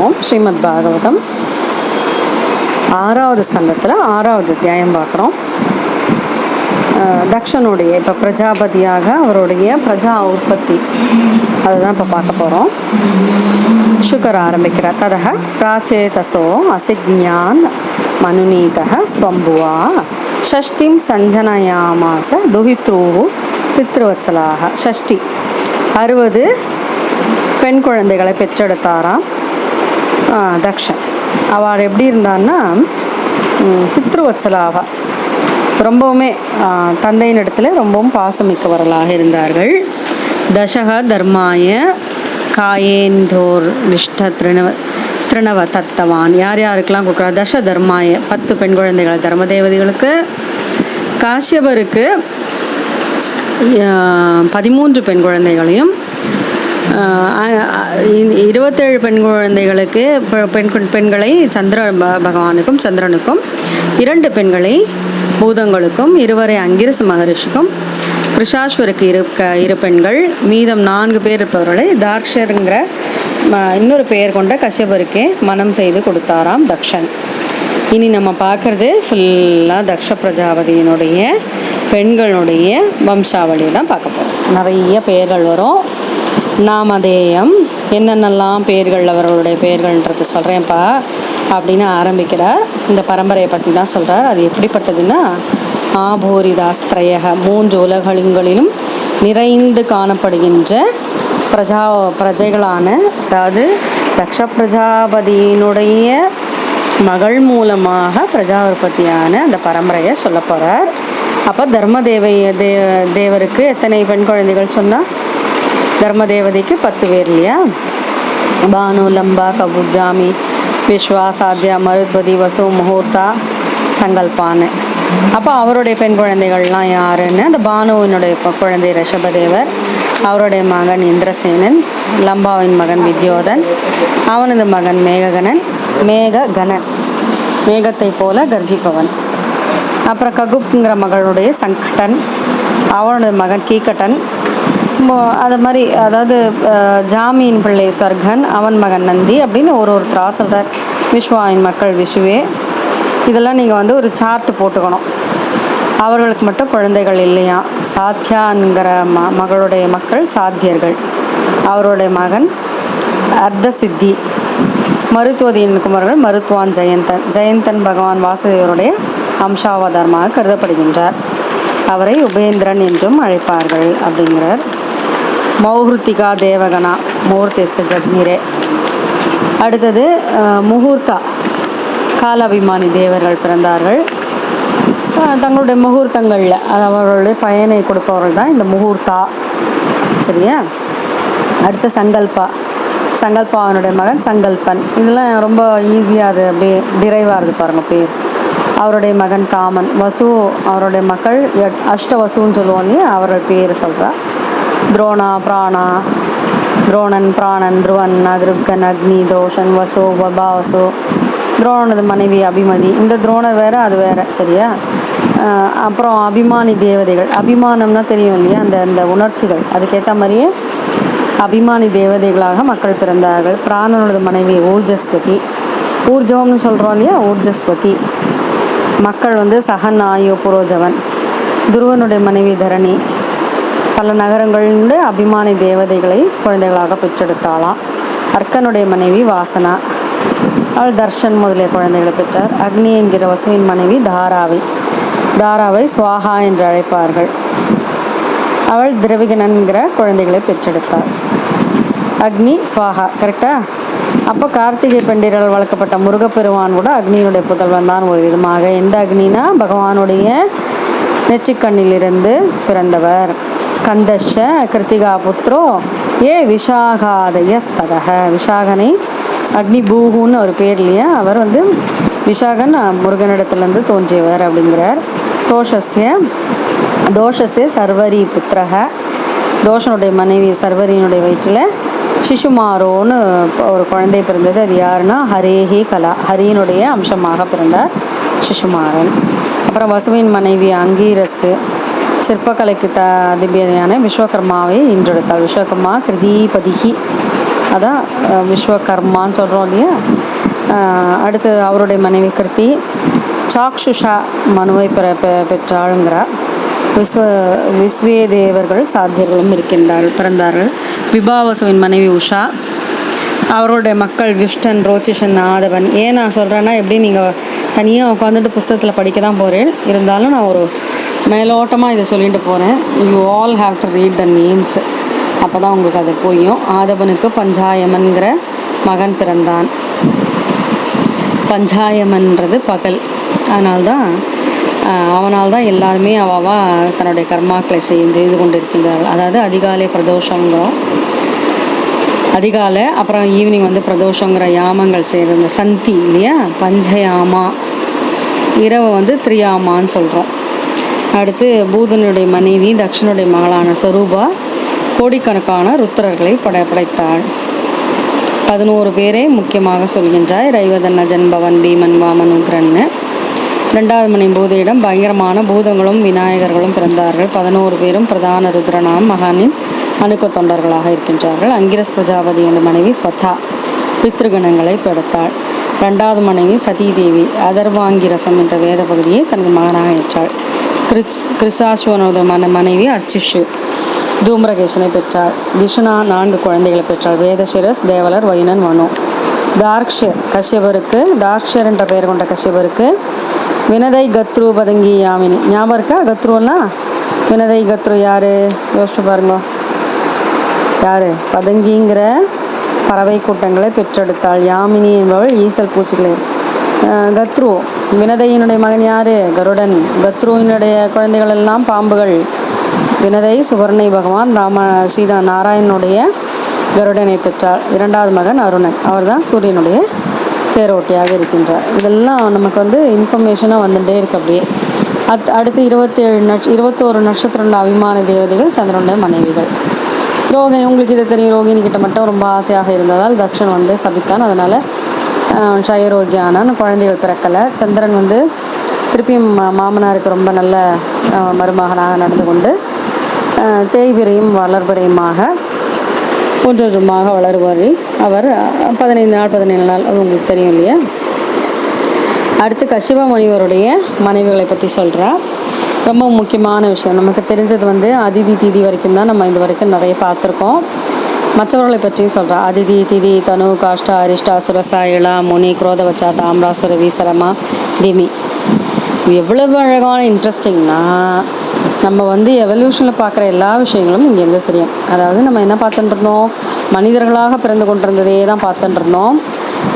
போவோம் ஸ்ரீமத் பாகவதம். ஆறாவது ஸ்கந்தத்தில் ஆறாவது அத்தியாயம் பார்க்குறோம். தக்ஷனுடைய இப்போ பிரஜாபதியாக அவருடைய பிரஜா உற்பத்தி. அதுதான் இப்போ பார்க்க போகிறோம் சுகர் ஆரம்பிக்கிறார். ததக பிராச்சேதசோ அசிக்ஞான் மனுநீதः ஸ்வம்புவா. ஷஷ்டிம் சஞ்சனயாமாச துஹித்ரூ பித்ருவச்சலாக ஷஷ்டி. அறுபது பெண் குழந்தைகளை பெற்றெடுத்தாராம். தக்ஷன் அவள் எப்படி இருந்தான்னா பித்ருவத்சலாவா. ரொம்பவுமே தந்தையின் இடத்துல ரொம்பவும் பாசமிக்கவர்களாக இருந்தார்கள். தசக தர்மாய காயேந்தோர் விஷ்ட திருணவ திருணவ தத்தவான். யார் யாருக்கெல்லாம் கொடுக்குறா? தச தர்மாய பத்து பெண் குழந்தைகள் தர்மதேவதைகளுக்கு. காஷ்யபருக்கு பதிமூன்று பெண் குழந்தைகளையும் இருபத்தேழு பெண் குழந்தைகளுக்கு பெண் பெண்களை சந்திர பகவானுக்கும் சந்திரனுக்கும் இரண்டு பெண்களை பூதங்களுக்கும் இருவரை அங்கிரச மகரிஷிக்கும் கிருஷாஸ்வருக்கு இரு க இரு பெண்கள் மீதம் நான்கு பேர் இருப்பவர்களை தார்ஷருங்கிற ம- இன்னொரு பெயர் கொண்ட கஷ்யபருக்கே மனம் செய்து கொடுத்தாராம் தக்ஷன். இனி நம்ம பார்க்குறது ஃபுல்லாக தக்ஷ பிரஜாபதியினுடைய பெண்களுடைய வம்சாவளி தான் பார்க்க போகிறோம் நிறைய பெயர்கள் வரும். நாமதேயம். என்னென்னலாம் பெயர்கள் அவர்களுடைய பெயர்கள்ன்றது சொல்கிறேன்ப்பா அப்படின்னு ஆரம்பிக்கிறார். இந்த பரம்பரையை பற்றி தான் சொல்கிறார் அது எப்படிப்பட்டதுன்னா ஆபோரிதாஸ்திரயக மூன்று உலகங்களிலும் நிறைந்து காணப்படுகின்ற பிரஜா பிரஜைகளான அதாவது தக்ஷ பிரஜாபதியினுடைய மகள் மூலமாக பிரஜா உற்பத்தியான அந்த பரம்பரையை சொல்ல போகிறார் அப்போ தர்ம தேவை தேவருக்கு எத்தனை பெண் குழந்தைகள் சொன்னால் தர்மதேவதைக்கு பத்து பேர் இல்லையா? பானு லம்பா கபுஜாமி விஸ்வா சாத்யா மருத்வதி வசு முகூர்த்தா சங்கல்பான்னு. அப்போ அவருடைய பெண் குழந்தைகள்லாம் யாருன்னு அந்த பானுவினுடைய குழந்தை ரிஷபதேவர் அவருடைய மகன் இந்திரசேனன் லம்பாவின் மகன் வித்யோதன் அவனது மகன் மேககணன் மேககணன். மேகத்தை போல கர்ஜிப்பவன். அப்புறம் ககுப்ங்கிற மகளுடைய சங்கடன் அவனது மகன் கீக்கட்டன் அது மாதிரி அதாவது ஜாமீன் பிள்ளை சர்கன் அவன் மகன் நந்தி அப்படின்னு ஒரு ஒரு சொல்கிறார் விஸ்வாயின் மக்கள் விஷுவே. இதெல்லாம் நீங்கள் வந்து ஒரு சார்ட்டு போட்டுக்கணும். அவர்களுக்கு மட்டும் குழந்தைகள் இல்லையா? சாத்தியான்கிற ம மகளுடைய மக்கள் சாத்தியர்கள். அவருடைய மகன் அர்த்த சித்தி மருத்துவதியின் குமரர்கள் மருத்துவான் ஜெயந்தன். ஜெயந்தன் பகவான் வாசுதேவருடைய அம்சாவதாரமாக கருதப்படுகின்றார். அவரை உபேந்திரன் என்றும் அழைப்பார்கள் அப்படிங்கிறார். மௌஹூர்த்திகா தேவகனா முகூர்த்தேஸ்ட ஜக்னீரே. அடுத்தது முகூர்த்தா. காலாபிமானி தேவர்கள் பிறந்தார்கள். தங்களுடைய முகூர்த்தங்களில் அவர்களுடைய பயனை கொடுப்பவர்கள் தான் இந்த முகூர்த்தா. சரியா? அடுத்த சங்கல்பா. சங்கல்பா அவனுடைய மகன் சங்கல்பன். இதெல்லாம் ரொம்ப ஈஸியாக அது அப்படியே டிரைவ் ஆகுது பாருங்கள் பேர். அவருடைய மகன் காமன். வசு அவருடைய மக்கள் எட்- அஷ்ட வசுன்னு சொல்லுவோம் இல்லையா? அவரோட பேர் சொல்கிறா துரோணா பிராணா துரோணன் பிராணன் துருவன் அதிருக்கன் அக்னி தோஷன் வசோ வபாவசு துரோணனது மனைவி அபிமதி. இந்த துரோணர் வேற அது வேற சரியா? அப்புறம் அபிமானி தேவதைகள். அபிமானம்னா தெரியும் இல்லையா? அந்த அந்த உணர்ச்சிகள். அதுக்கேற்ற மாதிரியே அபிமானி தேவதைகளாக மக்கள் பிறந்தார்கள். பிராணனோட மனைவி ஊர்ஜஸ்வதி. ஊர்ஜவம்னு சொல்கிறோம் இல்லையா? ஊர்ஜஸ்வதி. மக்கள் வந்து சகன் ஆயோ புரோஜவன். துருவனுடைய மனைவி தரணி. பல நகரங்களுடைய அபிமானி தேவதைகளை குழந்தைகளாக பெற்றெடுத்தாளாம். அர்க்கனுடைய மனைவி வாசனா. அவள் தர்ஷன் முதலிய குழந்தைகளை பெற்றார். அக்னி என்கிற வசுவின் மனைவி தாராவை. தாராவை சுவாகா என்று அழைப்பார்கள். அவள் திரவிகனன்கிற குழந்தைகளை பெற்றெடுத்தாள். அக்னி சுவாகா கரெக்டா அப்போ கார்த்திகை பெண்டிரால் வளர்க்கப்பட்ட முருகப்பெருமான் கூட அக்னியினுடைய புதல்வன் தான் ஒரு விதமாக. எந்த அக்னினா? பகவானுடைய நெற்றிக்கண்ணிலிருந்து பிறந்தவர். ஸ்கந்தஷ கிருத்திகா புத்ரோ ஏ விஷாகாதயஸ்ததக விஷாகனை அக்னி பூகுன்னு ஒரு பேர் இல்லையா அவர் வந்து விஷாகன் முருகனிடத்துலேருந்து தோன்றியவர் அப்படிங்கிறார். தோஷஸ்ய தோஷஸ்ய சர்வரி புத்திரக தோஷனுடைய மனைவி சர்வரியினுடைய வயிற்றில் சிசுமாரோன்னு ஒரு குழந்தை பிறந்தது. அது யாருன்னா ஹரேஹி கலா ஹரியினுடைய அம்சமாக பிறந்தார் சிசுமாரன் அப்புறம் வசுவின் மனைவி அங்கீரசு சிற்பக்கலைக்கு த அதிபதியான விஸ்வகர்மாவை இன்றெடுத்தாள் விஸ்வகர்மா கிருதிபதிகி. அதான் விஸ்வகர்மான்னு சொல்கிறோம் இல்லையா? அடுத்து அவருடைய மனைவி கிருத்தி சாக்ஷுஷா மனுவை பெற பெ- பெற்றாளுங்கிறார். விஸ்வ விஸ்வே தேவர்கள் சாத்தியர்களும் இருக்கின்றார்கள் பிறந்தார்கள். விபாவசுவின் மனைவி உஷா. அவருடைய மக்கள் விஷ்டன் ரோச்சிஷன் ஆதவன் ஏன் நான் சொல்கிறேன்னா எப்படி நீங்கள் தனியாக உட்காந்துட்டு புஸ்தகத்தில் படிக்க தான் போகிறேன் இருந்தாலும் நான் ஒரு மேலோட்டமாக இதை சொல்லிட்டு போகிறேன் you all have to read the names அப்போ தான் உங்களுக்கு அது புரியும். ஆதவனுக்கு பஞ்சாயமன்கிற மகன் பிறந்தான். பஞ்சாயமன்றது பகல். அதனால்தான் அவனால் தான் எல்லாருமே அவாவா தன்னுடைய கர்மாக்களை செய்து செய்து கொண்டிருக்கின்றார்கள். அதாவது அதிகாலை பிரதோஷங்கிறோம். அதிகாலை அப்புறம் ஈவினிங் வந்து பிரதோஷங்கிற யாமங்கள் செய்கிற இந்த சந்தி இல்லையா? பஞ்சயாமா. இரவு வந்து திரியாமான்னு சொல்கிறோம் அடுத்து பூதனுடைய மனைவி தக்ஷனுடைய மகளான சரூபா கோடிக்கணக்கான ருத்திரர்களை படை படைத்தாள். பதினோரு பேரை முக்கியமாக சொல்கின்றாய் ரைவதன்ன ஜன்பவன் பீமன் வாமன் உக்ரன்னு. ரெண்டாவது மணி பூதையிடம் பயங்கரமான பூதங்களும் விநாயகர்களும் பிறந்தார்கள். பதினோரு பேரும் பிரதான ருத்ரனாம் மகானின் அணுக்க தொண்டர்களாக இருக்கின்றார்கள். அங்கிரஸ் பிரஜாபதியோட மனைவி ஸ்வத்தா பித்ருகணங்களை பெடுத்தாள் ரெண்டாவது மனைவி சதீதேவி அதர்வாங்கிரசம் என்ற வேத பகுதியை தனது மகனாக ஏற்றாள். கிறிஸ் கிருஷாஸ்வனோட மனைவி அர்ச்சிஷு. தூம்ரகேசனை பெற்றாள். திஷுனா நான்கு குழந்தைகளை பெற்றாள். வேதசிரஸ் தேவலர் வைனன் மனு. தார்க்ஷர் கஷ்யபருக்கு தார்க்ஷர் என்ற பெயர் கொண்ட கஷ்யபருக்கு வினதை கத்ரு பதங்கி யாமினி. ஞாபகம் இருக்கா? கத்ருவெல்லாம் வினதை கத்ரு யாரு? யோசிச்சு பாருங்க. யாரு? பதங்கிங்கிற பறவை கூட்டங்களை பெற்றெடுத்தாள். யாமினி என்பவள் ஈசல் பூச்சிகளை. கத்ருவோ கத்ரு. வினதையினுடைய மகன் யாரு? கருடன். கத்ருவினுடைய குழந்தைகள் எல்லாம் பாம்புகள். வினதை சுவர்ணை பகவான் ராம ஸ்ரீரா நாராயணனுடைய கருடனை பெற்றார். இரண்டாவது மகன் அருணன். அவர்தான் சூரியனுடைய தேரோட்டியாக இருக்கின்றார். இதெல்லாம் நமக்கு வந்து இன்ஃபர்மேஷனாக வந்துட்டே இருக்கு அப்படியே. அத் அடுத்து இருபத்தேழு நட்ச இருபத்தோரு உள்ள அபிமான தேவதைகள் சந்திரனுடைய மனைவிகள். ரோகிணி உங்களுக்கு இது தெரியும். ரோகிணி கிட்ட மட்டும் ரொம்ப ஆசையாக இருந்ததால் தக்ஷன் வந்து சபித்தான். அதனால் ஷயரோக்கியானான் குழந்தைகள் பிறக்கலை. சந்திரன் வந்து திருப்பியும் மா- மாமனாருக்கு ரொம்ப நல்ல மருமகனாக நடந்து கொண்டு தேய்பிரையும் வளர்பிரையுமாக ஒன்றொன்றுமாக வளருவாரி. அவர் பதினைந்து நாள் பதினேழு நாள் அது உங்களுக்கு தெரியும் இல்லையா? அடுத்து கசிவ முனிவருடைய மனைவிகளை பற்றி சொல்கிறா ரொம்ப முக்கியமான விஷயம். நமக்கு தெரிஞ்சது வந்து அதிதி தீதி வரைக்கும் தான் நம்ம இது வரைக்கும் நிறைய பார்த்துருக்கோம். மற்றவர்களை பற்றியும் சொல்கிறா அதிதி திதி தனு காஷ்டா அரிஷ்டா சுரசா இளா முனி குரோதவச்சா தாம்ராசுர சரமா திமி. இது எவ்வளவு அழகான இன்ட்ரெஸ்டிங்னா நம்ம வந்து எவல்யூஷனில் பார்க்குற எல்லா விஷயங்களும் இங்கேருந்து தெரியும். அதாவது நம்ம என்ன பார்த்துட்டு இருந்தோம்? மனிதர்களாக பிறந்து கொண்டிருந்ததே தான் பார்த்துட்டு இருந்தோம்.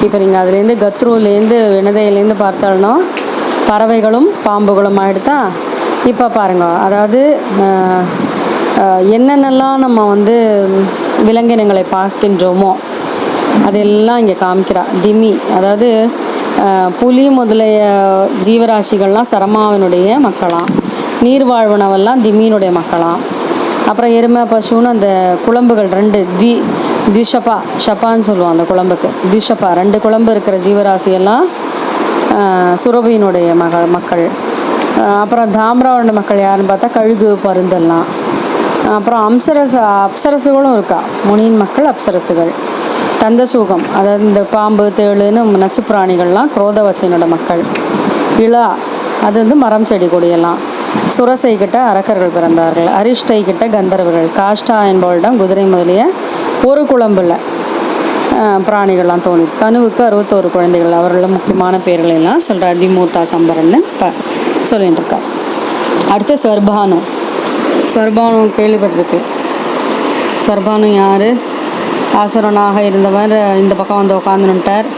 இப்போ நீங்கள் அதுலேருந்து கத்ருலேருந்து வினதையிலேருந்து பார்த்தாலும் பறவைகளும் பாம்புகளும் ஆகிடுதா இப்போ பாருங்க. அதாவது என்னென்னலாம் நம்ம வந்து விலங்கினங்களை பார்க்கின்றோமோ? அதெல்லாம் இங்கே காமிக்கிறா. திமி அதாவது புலி முதலிய ஜீவராசிகள்லாம் சரமாவினுடைய மக்களாம். நீர்வாழ்வனவெல்லாம் திமியினுடைய மக்களாம். அப்புறம் எருமை பசுன்னு அந்த குழம்புகள் ரெண்டு த்வி த்விஷபா ஷப்பான்னு சொல்லுவோம் அந்த குழம்புக்கு. த்விஷப்பா ரெண்டு குழம்பு இருக்கிற ஜீவராசியெல்லாம் சுரபியினுடைய மகள் மக்கள். அப்புறம் தாமிராவோட மக்கள் யாருன்னு பார்த்தா கழுகு பருந்தெல்லாம். அப்புறம் அம்சரச அப்சரசுகளும் இருக்கா? முனியின் மக்கள் அப்சரசுகள். தந்த சூகம் அதாவது இந்த பாம்பு தேளுன்னு நச்சு பிராணிகள்லாம் குரோதவசையனோட மக்கள். இளா அது வந்து மரம் செடி கொடியெல்லாம். சுரசை கிட்ட அரக்கர்கள் பிறந்தார்கள். அரிஷ்டை கிட்ட கந்தர்வர்கள். காஷ்டா என்பவளிடம் குதிரை முதலிய ஒரு குழம்புல பிராணிகள்லாம் தோணி கனுவுக்கு அறுபத்தோரு குழந்தைகள். அவர்கள முக்கியமான பேர்களெல்லாம் சொல்கிறார் திமூர்த்தா சம்பரன்னு ப சொல்லிட்டு இருக்கார் அடுத்து ஸ்வர்பானு ஸ்வர்பானு கேள்விப்பட்டிருக்கு. ஸ்வர்பானு யார்? ஆசுரனாக இருந்தவர் இந்த பக்கம் வந்து உட்காந்துட்டார்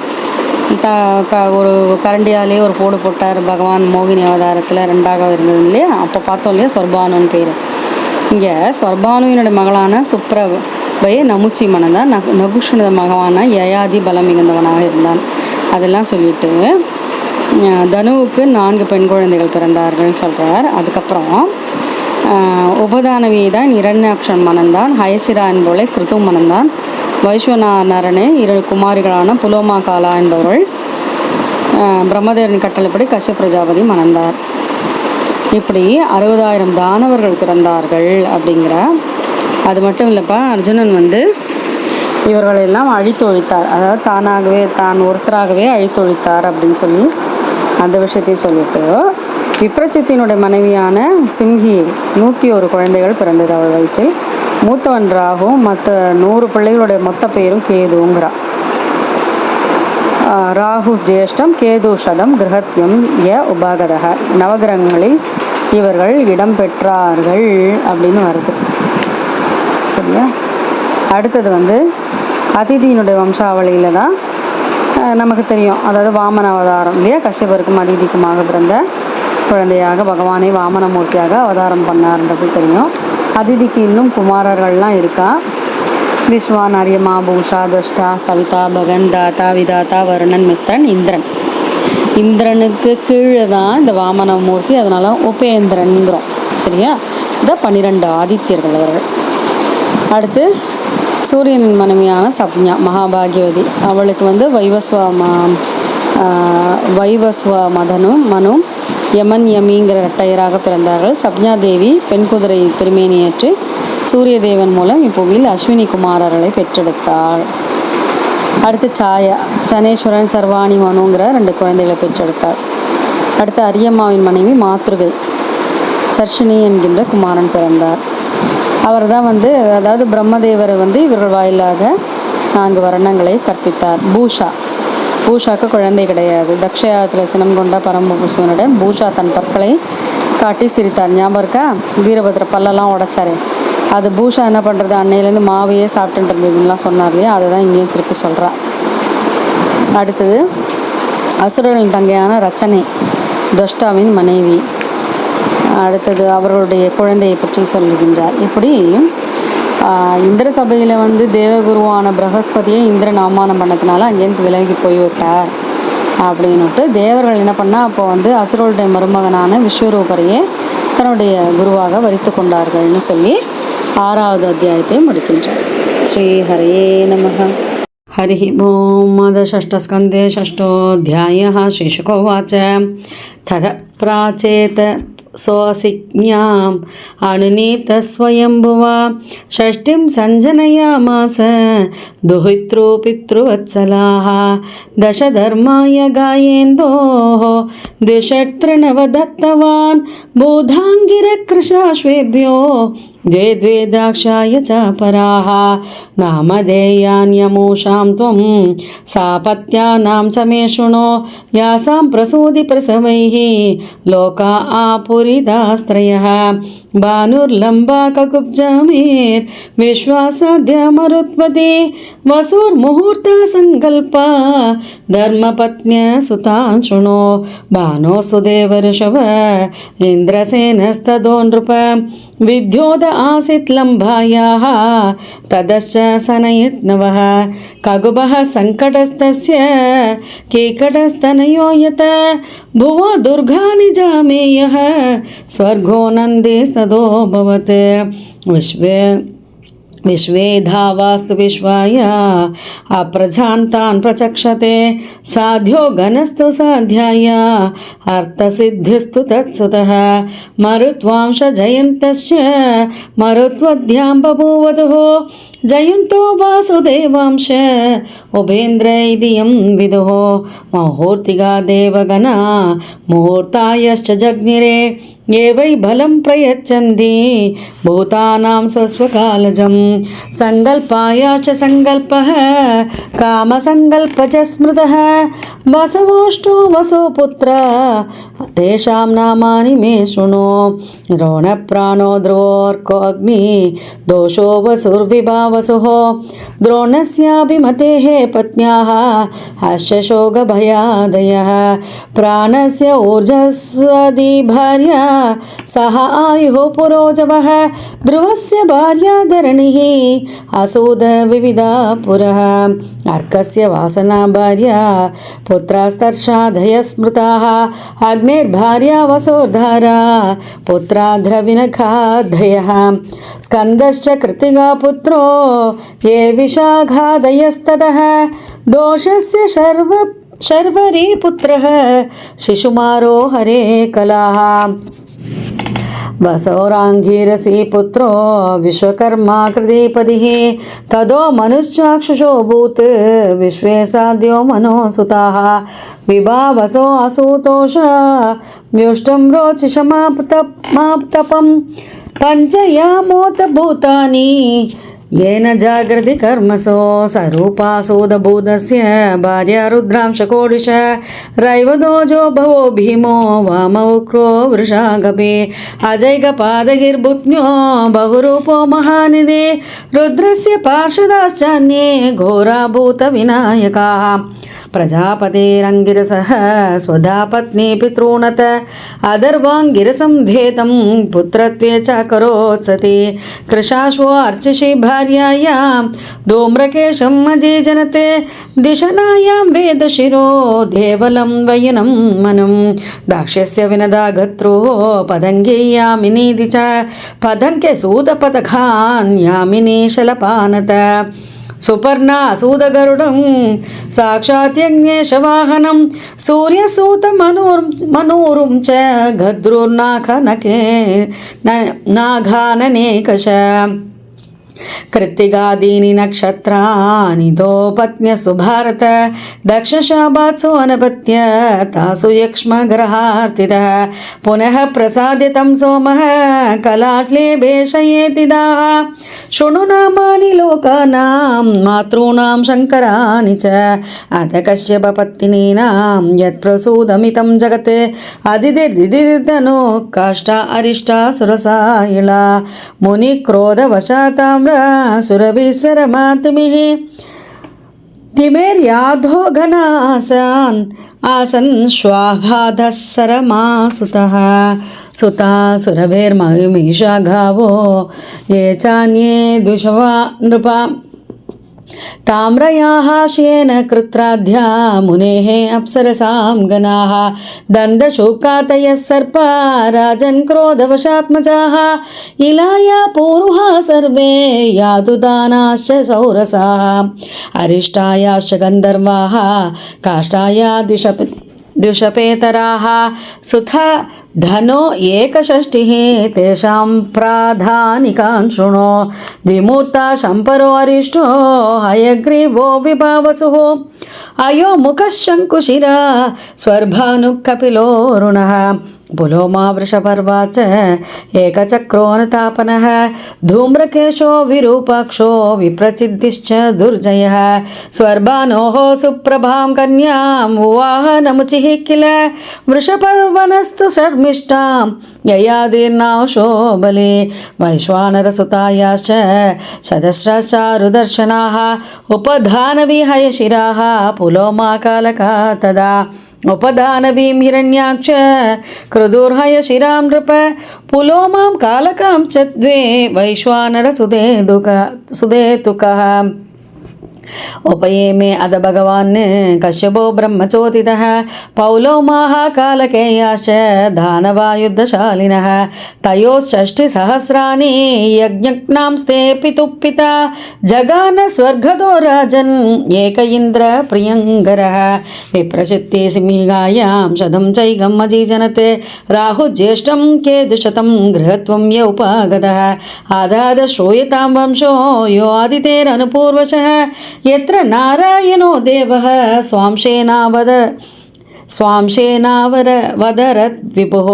த க ஒரு கரண்டியாலே ஒரு போடு போட்டார் பகவான் மோகினி அவதாரத்தில் ரெண்டாக இருந்தது இல்லையா? அப்போ பார்த்தோம் இல்லையா ஸ்வர்பானுன்னு பேர். இங்கே ஸ்வர்பானுவினுடைய மகளான சுப்ரபய நமுச்சி மனந்தான் நகு நகுஷனத மகவான யயாதி பலம் மிகுந்தவனாக இருந்தான். அதெல்லாம் சொல்லிட்டு தனுவுக்கு நான்கு பெண் குழந்தைகள் பிறந்தார்கள்னு சொல்கிறார் அதுக்கப்புறம் உபதானவிதான் இரண்யாட்சன் மனந்தான் மணந்தான் ஹயசிரா என்பவளை கிருத்து மணந்தான் வைஸ்வநாதரனே இரு குமாரிகளான புலோமா காலா என்பவர்கள் ஆஹ் பிரம்மதேவரின் கட்டளைப்படி கசிய பிரஜாபதி மணந்தார். இப்படி அறுபதாயிரம் தானவர்கள் பிறந்தார்கள் அப்படிங்கிற அது மட்டும் இல்லைப்பா அர்ஜுனன் வந்து இவர்களெல்லாம் அழித்தொழித்தார். அதாவது தானாகவே தான் ஒருத்தராகவே அழித்தொழித்தார் அப்படின்னு சொல்லி அந்த விஷயத்தையும் சொல்லிட்டு விப்ரச்சித்தினுடைய மனைவியான சிம்ஹி நூற்றி ஒரு குழந்தைகள் பிறந்தது அவள் வயிற்றில். மூத்தவன் ராகும் மற்ற நூறு பிள்ளைகளுடைய மொத்த பெயரும் கேதுங்கிறா. ராகு ஜேஷ்டம் கேது சதம் கிரகத்யம் ய உபாகதக. நவகிரகங்களில் இவர்கள் இடம் பெற்றார்கள் அப்படின்னு வருது. சரியா? அடுத்தது வந்து அதிதியினுடைய வம்சாவளியில் தான் நமக்கு தெரியும். அதாவது வாமன அவதாரம் இல்லையா? கஷ்யபருக்கும் அதிதிக்குமாக பிறந்த குழந்தையாக பகவானை வாமனமூர்த்தியாக அவதாரம் பண்ணார்ன்றது தெரியும். அதிதிக்கு இன்னும் குமாரர்கள்லாம் இருக்கா? விஸ்வா நரியமா பூஷா துஷ்டா சல்தா பகன் தாத்தா விதாத்தா வருணன் மித்ரன் இந்திரன். இந்திரனுக்கு கீழே தான் இந்த வாமனமூர்த்தி அதனால உபேந்திரன்கிறோம். சரியா? இந்த பன்னிரெண்டு ஆதித்யர்கள் அவர்கள். அடுத்து சூரியனின் மனைவியான சப்ஞா மகாபாகியவதி. அவளுக்கு வந்து வைவஸ்வ ம- வைவஸ்வ மதனும் மனும் யமன் யமிங்கிற இரட்டையராக பிறந்தார்கள். சப்ஞா தேவி பெண் குதிரை திருமேனியேற்று சூரிய தேவன் மூலம் இப்புவியில் அஸ்வினி குமாரர்களை பெற்றெடுத்தாள். அடுத்து சாயா சனேஸ்வரன் சர்வாணி மனுங்கிற ரெண்டு குழந்தைகளை பெற்றெடுத்தாள். அடுத்து அரியம்மாவின் மனைவி மாத்ருகை சர்ஷினி என்கின்ற குமாரன் பிறந்தார். அவர் தான் வந்து அதாவது பிரம்மதேவர் வந்து இவர்கள் வாயிலாக நான்கு வர்ணங்களை கற்பித்தார். பூஷா. பூஷாக்கு குழந்தை கிடையாது. தக்ஷயாகத்தில் சினம் கொண்ட பரமபுசுவனிடம் பூஷா தன் பற்களை காட்டி சிரித்தார். ஞாபகம் இருக்கா? வீரபத்ர பல்லெல்லாம் உடைச்சாரு. அது பூஷா என்ன பண்ணுறது அன்னையிலேருந்து மாவையே சாப்பிட்டுட்டு இருந்ததுலாம் சொன்னார் இல்லையா? அதை தான் இங்கேயும் திருப்பி சொல்கிறா அடுத்தது அசுரர்களின் தங்கையான ரச்சனை துஷ்டாவின் மனைவி. அடுத்தது அவர்களுடைய குழந்தையை பற்றி சொல்லுகின்றார். இப்படி இந்திர சபையில் வந்து தேவகுருவான பிரகஸ்பதியை இந்திரன் அவமானம் பண்ணதுனால அங்கேருந்து விலகி போய்விட்டார் அப்படின்னுட்டு தேவர்கள் என்ன பண்ணா அப்போ வந்து அசுரருடைய மருமகனான விஸ்வரூபரையே தன்னுடைய குருவாக வரித்து கொண்டார்கள்னு சொல்லி ஆறாவது அத்தியாயத்தை முடிக்கின்றார் ஸ்ரீ ஹரே நமः हरिः ॐ षष्ठस्कन्धे षष्ठोऽध्यायः श्रीशुकोवाच तथ प्राचेत स्वसिज्ञाम् अणनीतस्वयम्भुवा षष्टिं सञ्जनयामास दुहित्रोपितृवत्सलाः दशधर्माय गायेन्दोः। द्विषत्र दत्तवान् बोधाङ्गिरकृशाश्वेभ्यो। द्वे द्वे दाक्षाय च पराः नामधेयान्यमूषां त्वं सापत्यानां च मे शृणो यासां प्रसूदिप्रसवैः लोका आपुरिदास्त्रयः। भानुर्लम्बाककुब्जमेर्विश्वासाद्यमरुत्वते वसुर्मुहूर्तसङ्कल्पा धर्मपत्न्यसुतान् शृणो भानो सुदेवऋषभ इन्द्रसेनस्तदो नृप विद्योद आसीत् लम्भायाः ततश्च सनयत्नवः कगुबः सङ्कटस्तस्य कीकटस्तनयो यत भुवो दुर्गानि जामेयः स्वर्गो नन्दे सदोऽभवत् विश्वे विश्वेधावास्तु विश्वाय। अप्रजान्तान् प्रचक्षते। साध्यो घनस्तु साध्याय। अर्थसिद्धिस्तु तत्सुतः। मरुत्वांश जयन्तश्च। मरुत्वद्यां बभूवधुः। జయంతో వాసుదేవాంశ ఉభేంద్రైదియం విదో మహూర్తిగా దేవగణ ముహూర్తాయశ్చ జగ్నిరే ఏవై బలం ప్రయచ్చంది? భూతానాం స్వస్వకాలజం సంకల్పాయాచ సంకల్ప కామసంకల్ప చ స్మృత వసవోష్టో వసోపుత్ర తేషాం నామాని మే శృణు రోణప్రాణో ధ్రువోర్కోగ్ని దోషో వసుర్విభావ वसुः। द्रोणस्याभिमतेः पत्न्याः हर्षशोकभयादयः। प्राणस्य ऊर्जस्वदिभार्या सः आयुः पुरोजवः। ध्रुवस्य भार्या धरणिः असूदविविधा पुरः। अर्कस्य वासना भार्या पुत्रास्तर्षाधय स्मृताः अग्निर्भार्या वसोर्धारा पुत्रा द्रविनखाधयः स्कन्दश्च कृतिगा पुत्रो ये विशाखादयस्ततः दोषस्य शर्व, शर्वरी पुत्रः शिशुमारो हरे कलाः। वसौराङ्गीरसी पुत्रो विश्वकर्मा कृतिपतिः। तदो मनुश्चाक्षुषो भूत्, विश्वे साध्यो मनोसुताः। विभावसो असुतोष व्युष्टं रोचिषमाप्तमाप्तपं पञ्चयामोत भूतानि येन जागृति कर्मसो सरूपासूदभूतस्य भार्या रुद्रांशकोडिश रैवदोजो भवो भीमो वामवक्रो वृषागपे अजैकपादगिर्भुत्न्यो बहुरूपो महानिधे। रुद्रस्य पार्षदाश्चान्ये घोराभूतविनायकाः। प्रजापतेरङ्गिरसः स्वधा पत्नी पितॄणत अदर्वाङ्गिरसं धेतं पुत्रत्वे च करोत्सति कृशाश्वो अर्चिषि भार्यायां धूम्रकेशम् अजीजनते दिशनायां वेदशिरो देवलं वयनं मनं दाक्ष्यस्य विनदा गत्रो पदङ्गे यामिनी च पदङ्के सूदपदखान् यामिनी शलपानत सुपर्णा सूदगरुडं साक्षात् यज्ञेशवाहनं सूर्यसूतमनोर् मनोरुं च गद्रुर्नाखनके नाघाननेकश కృత్తిగాదీని నక్షత్రాని దోపత్న్య సుభారత దక్షశాభాత్సు అనపత్య తాసు యక్ష్మగ్రహార్తిత పునః ప్రసాదితం సోమః కళాక్లేభేషయేతిదా శృణు నామాని లోకానాం మాతృణాం శంకరాని చ అత కశ్యప పత్తినీనాం యత్ప్రసూదమితం జగత్ అదిదిర్దిదిర్ధను కాష్ట అరిష్ట సురసాయిళ ముని క్రోధవశాతం सुरभिसरमातमिः तिमेर्याधो घनासान् आसन् श्वाभाधः सरमासुतः सुता सुरभिर्महिषा गावो ये चान्ये द्विषवा नृपा ताम्रयाः शेन कृत्राध्या मुनेः अप्सरसां गणाः दन्तशोकातयः सर्पा राजन् क्रोधवशात्मजाः इलाया पूर्वः सर्वे यादुदानाश्च सौरसाः अरिष्टायाश्च गन्धर्वाः काष्ठाया द्विषप द्विषपेतराः सुथ धनो एकषष्टिः तेषां प्राधानिकान् शृणो द्विमूर्ता शम्परो अरिष्टो हयग्रीवो विभावसुः अयो मुखः शङ्कुशिरा स्वर्भानुः कपिलोरुणः पुलोमा वृषपर्वा च एकचक्रोनतापनः धूम्रकेशो विरूपाक्षो विप्रचिद्दिश्च दुर्जयः स्वर्भानोः सुप्रभां कन्यां वाहनमुचिः किल वृषपर्वणस्तु शर्मिष्ठां ययादीर्णाशो बले वैश्वानरसुतायाश्च शतस्रचारुदर्शनाः उपधानविहयशिराः पुलोमाकालका तदा ఉపదానవీం హిరణ్యాక్ష క్రుదుర్హయ శిరాం నృప పులోమాం కాలకాం చద్వే వైశ్వానర సుదేదుక సుదేతుక ఉపయేమే అధ భగవాన్ కశ్యపో బ్రహ్మచోతి పౌలో మహాకాలకేయాశ దానవాయుద్ధశాలిన. తయోష్టి సహస్రాని యజ్ఞాంస్తే పితుప్పిత. జగాన స్వర్గదో రాజన్ ఏక ఇంద్ర ప్రియంగర విప్రశక్తి సింహిగాయాం శతం చైగం జ్యేష్టం రాహుజ్యేష్టం కేదుశతం గృహత్వం య ఉపాగత. ఆదాద శ్రూయతాం వంశో యో ఆదితేరను పూర్వశ यत्र नारायणो देवः स्वांशेनावद स्वांशेनावर वदरद्विपुः।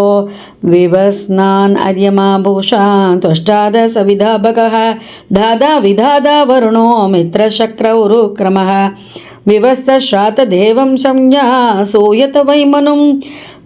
विवस्नान् अर्यमाभूषा त्वष्टाद सविधाभगः दादा विधादा वरुणो मित्रशक्रौरुक्रमः। विवस्तश्रातदेवं संज्ञा सूयत वै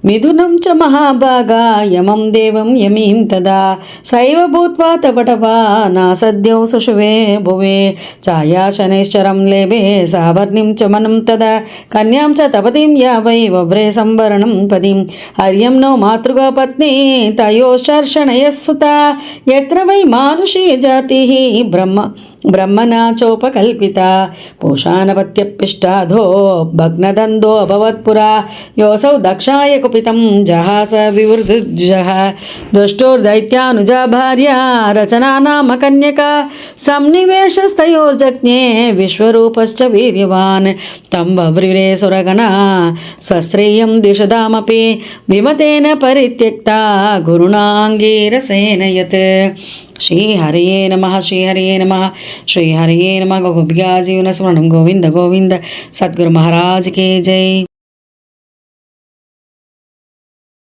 మిథునం చ మహాభాగా యమం దేవం యమీం తదా. సైవ భూత్వా తపటవా నా సద్యో సుషువే భువే. ఛాయా శనైశ్చరం లేభే సావర్ణిం చ మనం తదా. కన్యాం చ తపతిం యావై వవ్రే సంవరణం పదిం. హర్యం నో మాతృగా పత్ని తయోశ్చర్షణయస్సుత. ఎత్ర వై మానుషీ జాతి బ్రహ్మ जातिः ब्रह्म ब्रह्मणा चोपकल्पिता पोषाणपत्यपिष्टाधो भग्नदन्दो अभवत्पुरा योऽसौ दक्षाय कुपितं जहास विवृद्धुजः दुष्टोर्दैत्यानुजा भार्या, रचना नाम कन्यका। संनिवेशस्तयोर्जज्ञे विश्वरूपश्च वीर्यवान्। तं वव्रिरे सुरगणा स्वस्त्रेयं दिशदामपि, विमतेन परित्यक्ता गुरुणाङ्गीरसेन यत् శ్రీహరియే నమ శ్రీహరియే నమ శ్రీహరియే నమ. గోపికా జీవన స్మరణం గోవింద గోవింద. సద్గురు మహారాజ్ కే జై.